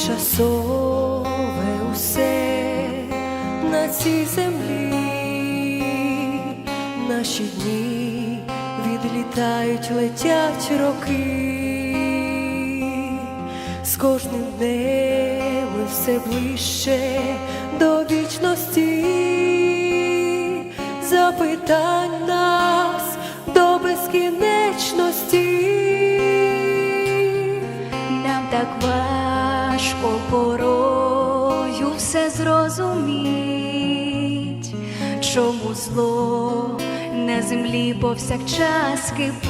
тимчасове усе на цій землі, наші дні відлітають, летять роки, з кожним днем все ближче до вічності, запитань порою все зрозуміть, чому зло на землі повсякчас кипить,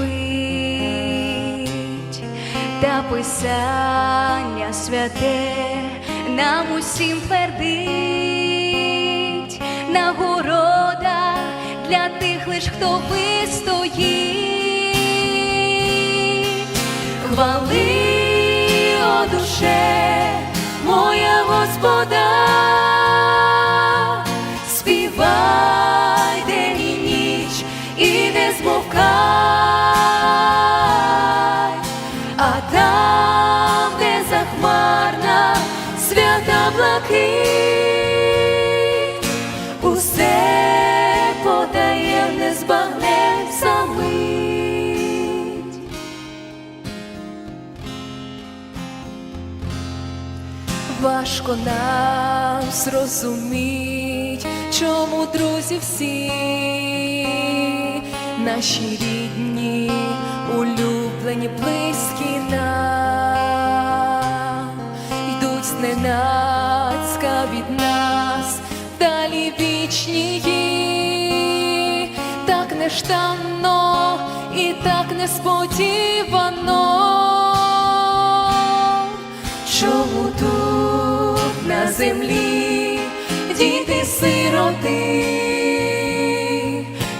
та писання святе нам усім твердить, нагорода для тих лиш, хто вистоїть. Хвали, о душе, моя Господа, співай день і ніч і не змовкай, а там, де захмарна свята блакить, усе Важко нам зрозуміть, чому друзі всі наші рідні, улюблені, близькі нам, йдуть зненацька від нас, далі вічні, так нештанно і так несподівано. Землі діти сироти?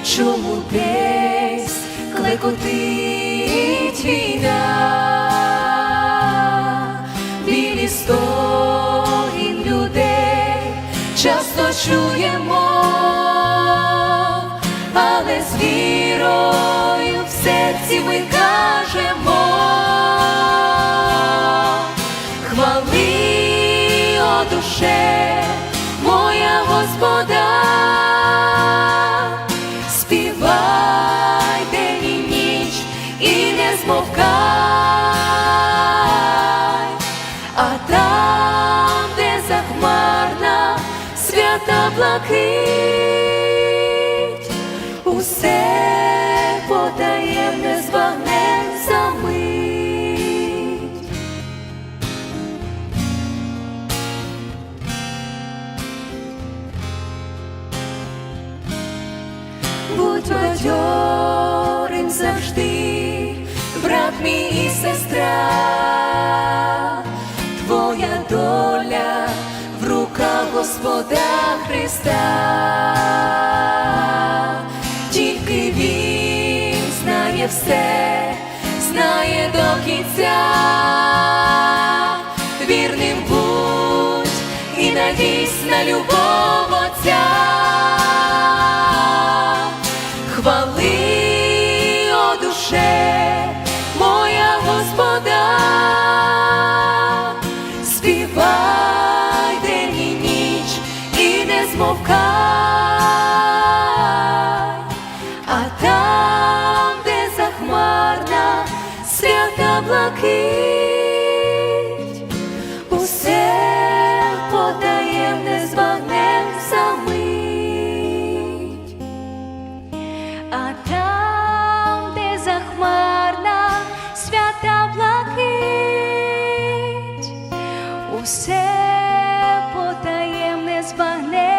Чому десь клекотить війна? Білі стогін людей часто чуємо, Господа, співай день і ніч і не змовкай, а там, де захмарна свята блакить, усе потаємне збагне Будь бадьорим завжди, брат мій і сестра, твоя доля в руках Господа Христа, тільки Він знає все, знає до кінця, вірним будь і надійсь на любов Отця. Господа, співай день і ніч і не змовкай, а там, де захмарна свята блакить, усе потаємне збагне самить. А там, desvanece.